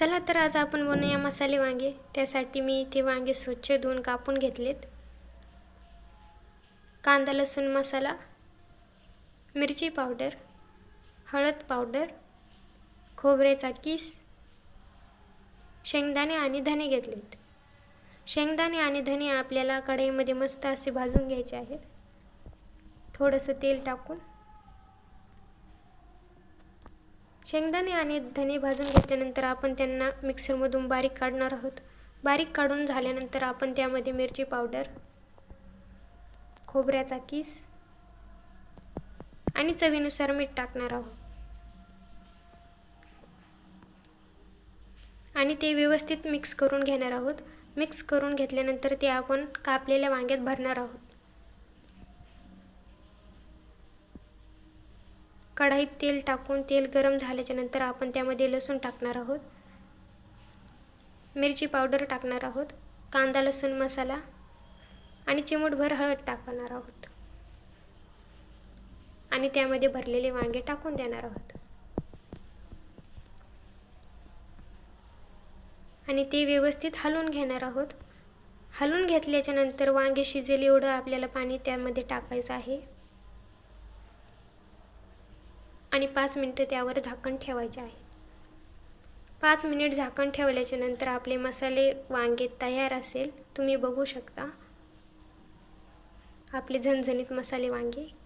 चला तर आज आपण बनवूया मसाले वांगे. त्यासाठी मी इथे वांगे स्वच्छ धुवून कापून घेतलेत. कांदा लसूण मसाला मिरची पावडर हळद पावडर खोबऱ्याचा किस शेंगदाणे आणि धने घेतलेत. शेंगदाणे आणि धने आपल्याला कढईमध्ये मस्त असे भाजून घ्यायचे आहेत. थोडंसं तेल टाकून शेंगदाणे आणि धने भाजून घेतल्यानंतर आपण त्यांना मिक्सरमधून बारीक काढणार आहोत. बारीक काढून झाल्यानंतर आपण त्यामध्ये मिरची पावडर खोबऱ्याचा किस आणि चवीनुसार मीठ टाकणार आहोत. आणि ते व्यवस्थित मिक्स करून घेणार आहोत. मिक्स करून घेतल्यानंतर ते आपण कापलेल्या वांग्यात भरणार आहोत. कढाईत तेल टाकून तेल गरम झाल्याच्यानंतर आपण त्यामध्ये लसूण टाकणार आहोत. मिरची पावडर टाकणार आहोत. कांदा लसूण मसाला आणि चिमूटभर हळद टाकणार आहोत. आणि त्यामध्ये भरलेले वांगे टाकून देणार आहोत. आणि ते व्यवस्थित हलवून घेणार आहोत. हलवून घेतल्याच्यानंतर वांगे शिजेल एवढं आपल्याला पाणी त्यामध्ये टाकायचं आहे. आणि पाच मिनटं त्यावर झाकण ठेवायचे आहे. पाच मिनिट झाकण ठेवल्याच्या नंतर आपले मसाले वांगे तयार असेल तुम्ही बघू शकता. आपले झणझणीत मसाले वांगे.